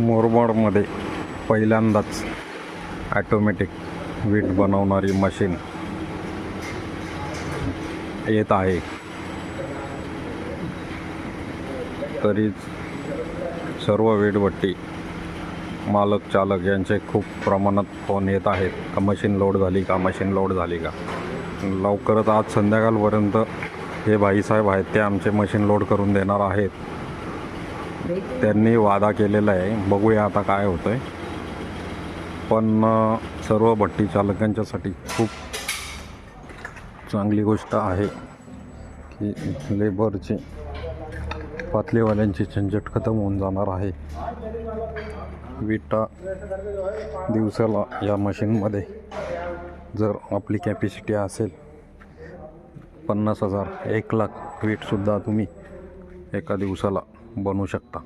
मुरबाडमध्ये पहिल्यांदाच ॲटोमॅटिक वीट बनवणारी मशीन येत आहे. तरीच सर्व वीटभट्टी मालक चालक यांचे खूप प्रमाणात फोन येत आहेत. का मशीन लोड झाली का? मशीन लोड झाली का? लवकरच आज संध्याकाळपर्यंत हे भाईसाहेब आहेत ते आमचे मशीन लोड करून देणार आहेत. त्यांनी वादा केलेला आहे. बघूया आता काय होतं आहे पण सर्व भट्टी चालकांच्यासाठी खूप चांगली गोष्ट आहे की लेबरचे पातळीवाल्यांची झंझट खतम होऊन जाणार आहे. विटा दिवसाला या मशीनमध्ये जर आपली कॅपॅसिटी असेल पन्नास हजार एक लाख वीटसुद्धा तुम्ही एका दिवसाला बनवू शकता.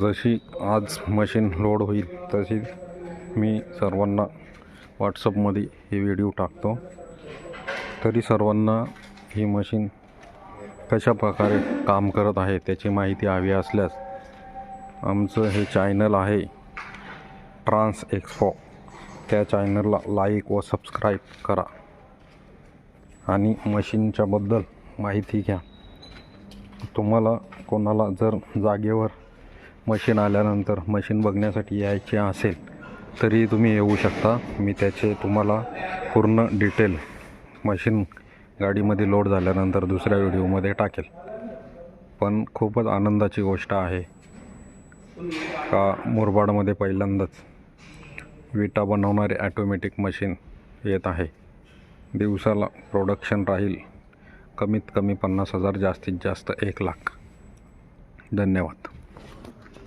जशी आज मशीन लोड होईल तशी मी सर्वांना व्हॉट्सअपमध्ये हे व्हिडिओ टाकतो. तरी सर्वांना ही मशीन कशा प्रकारे काम करत आहे त्याची माहिती हवी असल्यास आमचं हे चॅनल आहे ट्रान्स एक्सपो त्या चॅनलला लाईक व सबस्क्राईब करा. आणि मशीनच्याबद्दल माहिती घ्या. तुम्हाला कोणाला जर जागेवर मशीन आल्यानंतर मशीन बघण्यासाठी यायचे असेल तरी तुम्ही येऊ शकता. मी त्याचे तुम्हाला पूर्ण डिटेल मशीन गाडीमध्ये लोड झाल्यानंतर दुसऱ्या व्हिडिओमध्ये टाकेल. पण खूपच आनंदाची गोष्ट आहे का मुरबाडमध्ये पहिल्यांदाच विटा बनवणारे ॲटोमॅटिक मशीन येत आहे. दिवसाला प्रोडक्शन राहील कमीत कमी पन्नास हजार जास्तीत जास्त एक लाख. धन्यवाद.